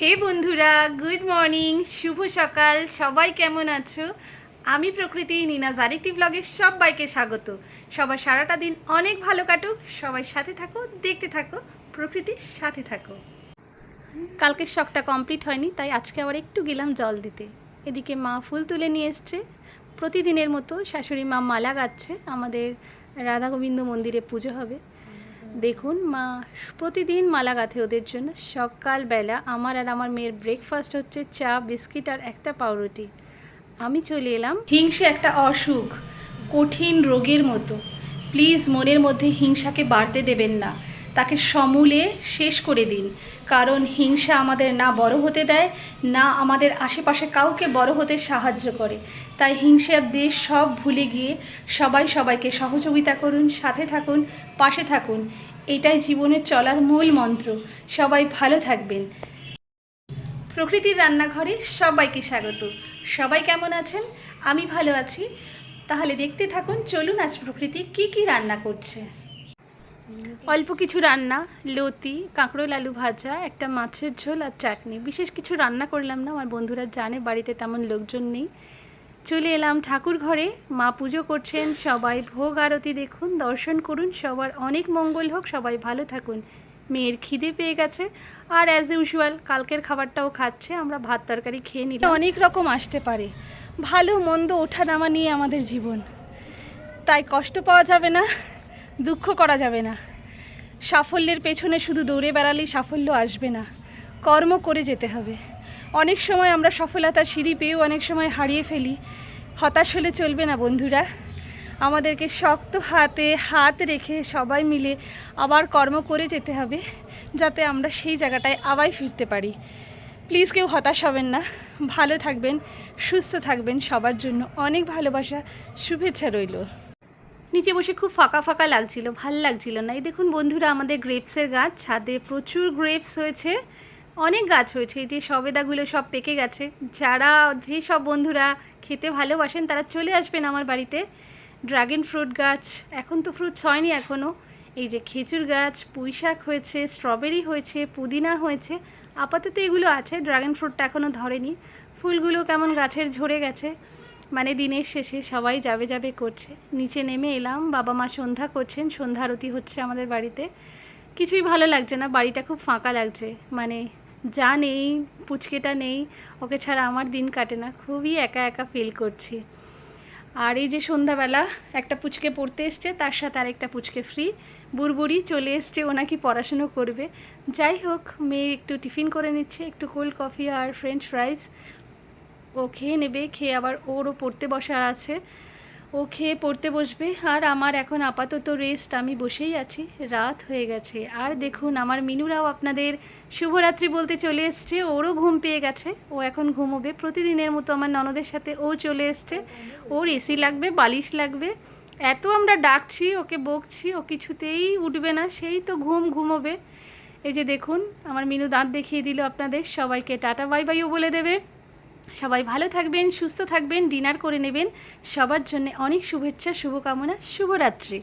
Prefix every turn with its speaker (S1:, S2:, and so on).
S1: হে বন্ধুরা good morning শুভ সকাল, সবাই কেমন আছো? আমি প্রকৃতি নিনাজ আরেকটি ব্লগে সবাইকে স্বাগত। সবার সারাটা দিন অনেক ভালো কাটুক, সবাই সাথে থাকো, দেখতে থাকো, প্রকৃতির সাথে থাকো। কালকের শখটা কমপ্লিট হয়নি, তাই আজকে আবার একটু গেলাম জল দিতে। এদিকে মা ফুল তুলে নিয়ে এসছে। প্রতিদিনের মতো শাশুড়ি মা মালা গাচ্ছে। আমাদের রাধা গোবিন্দ মন্দিরে পুজো হবে। দেখুন, মা, প্রতিদিন মালা গাঁথে ওদের জন্য সকালবেলা আমার আর আমার মেয়ের ব্রেকফাস্ট হচ্ছে চা, বিস্কিট আর একটা পাউরুটি। আমি চলে এলাম হিংসে একটা অসুখ, কঠিন রোগের মতো। প্লিজ মনের মধ্যে হিংসাকে বাড়তে দেবেন না। তাকে সমূলে শেষ করে দিন। কারণ হিংসা আমাদের না বড় হতে দেয়, না আমাদের আশেপাশে কাউকে বড় হতে সাহায্য করে। তাই হিংসার দেশ সব ভুলে গিয়ে সবাই সবাইকে সহযোগিতা করুন, সাথে থাকুন, পাশে থাকুন। এটাই জীবনের চলার মূল মন্ত্র। সবাই ভালো থাকবেন। প্রকৃতির রান্নাঘরে সবাইকে স্বাগত। সবাই কেমন আছেন? আমি ভালো আছি। তাহলে দেখতে থাকুন, চলুন আজ প্রকৃতি কি কি রান্না করছে। অল্প কিছু রান্না, লতি কাঁকরোল আলু ভাজা, একটা মাছের ঝোল আর চাটনি। বিশেষ কিছু রান্না করলাম না, আমার বন্ধুরা জানে, বাড়িতে তেমন লোকজন নেই। চলে এলাম ঠাকুর ঘরে, মা পুজো করছেন, সবাই ভোগ আরতি দেখুন, দর্শন করুন, সবার অনেক মঙ্গল হোক, সবাই ভালো থাকুন। মেয়ের খিদে পেয়ে গেছে, আর অ্যাজ ইউজুয়াল কালকের খাবারটাও খাচ্ছে, আমরা ভাত তরকারি খেয়ে নিলাম। অনেক রকম আসতে পারে, ভালো, মন্দ ওঠা নামা নিয়ে আমাদের জীবন। তাই কষ্ট পাওয়া যাবে না। দুঃখ করা যাবে না। সাফল্যের পেছনে শুধু দৌড়ে বেড়ালেই সাফল্য আসবে না। কর্ম করে যেতে হবে। অনেক সময় আমরা সফলতার সিঁড়ি পেয়েও অনেক সময় হারিয়ে ফেলি। হতাশ হলে চলবে না বন্ধুরা। আমাদেরকে শক্ত হাতে হাত রেখে সবাই মিলে আবার কর্ম করে যেতে হবে, যাতে আমরা সেই জায়গাটায় আবার ফিরতে পারি। প্লিজ কেউ হতাশ হবেন না। ভালো থাকবেন, সুস্থ থাকবেন। সবার জন্য অনেক ভালোবাসা, শুভেচ্ছা রইল। নিচে বসে খুব ফাঁকা ফাঁকা লাগছিল, ভালো লাগছিল না। এই দেখুন বন্ধুরা, আমাদের গ্রেপসের গাছ, ছাদে প্রচুর গ্রেপস হয়েছে, অনেক গাছ হয়েছে, এই যে সবেদাগুলো সব পেকে গেছে। যারা যে সব বন্ধুরা খেতে ভালোবাসেন, তারা চলে আসবেন আমার বাড়িতে। ড্রাগন ফ্রুট গাছ, এখন তো ফ্রুটস হয়নি এখনও এই যে খেজুর গাছ, পুঁই শাক হয়েছে, স্ট্রবেরি হয়েছে, পুদিনা হয়েছে, আপাতত এগুলো আছে, ড্রাগন ফ্রুটটা এখনও ধরেনি। ফুলগুলো কেমন গাছের ঝরে গেছে। মানে দিনের শেষে সবাই যাবে যাবে করছে। নিচে নেমে এলাম, বাবা মা সন্ধ্যা করছেন, সন্ধ্যা আরতি হচ্ছে আমাদের বাড়িতে। কিছুই ভালো লাগছে না, বাড়িটা খুব ফাঁকা লাগছে। মানে যা নেই, পুচকেটা নেই, ওকে ছাড়া আমার দিন কাটে না, খুবই একা একা ফিল করছি। আর এই যে সন্ধ্যাবেলা একটা পুচকে পড়তে এসছে, তার সাথে আরেকটা পুচকে ফ্রি বুড়বুড়ি চলে এসছে, ও নাকি পড়াশুনো করবে। যাই হোক, মেয়ে একটু টিফিন করে নিচ্ছে, একটু কোল্ড কফি আর ফ্রেঞ্চ ফ্রাইজ ও খেয়ে নেবে, খেয়ে আবার ওরও পড়তে বসার আছে। ও খেয়ে পড়তে বসবে। আর আমার এখন আপাতত রেস্ট আমি বসেই আছি। রাত হয়ে গেছে। আর দেখুন, আমার মিনুরাও আপনাদের শুভরাত্রি বলতে চলে এসছে। ওরও ঘুম পেয়ে গেছে। ও এখন ঘুমোবে। প্রতিদিনের মতো আমার ননদের সাথে ও চলে এসছে। ওর এসি লাগবে, বালিশ লাগবে। এত আমরা ডাকছি, ওকে বকছি, ও কিছুতেই উঠবে না। সেই তো ঘুম ঘুমোবে। এই যে দেখুন, আমার মিনু দাঁত দেখিয়ে দিল আপনাদের। সবাইকে টাটা, বাই বাইও বলে দেবে। সবাই ভালো থাকবেন সুস্থ থাকবেন ডিনার করে নেবেন। সবার জন্য অনেক শুভেচ্ছা শুভকামনা শুভরাত্রি।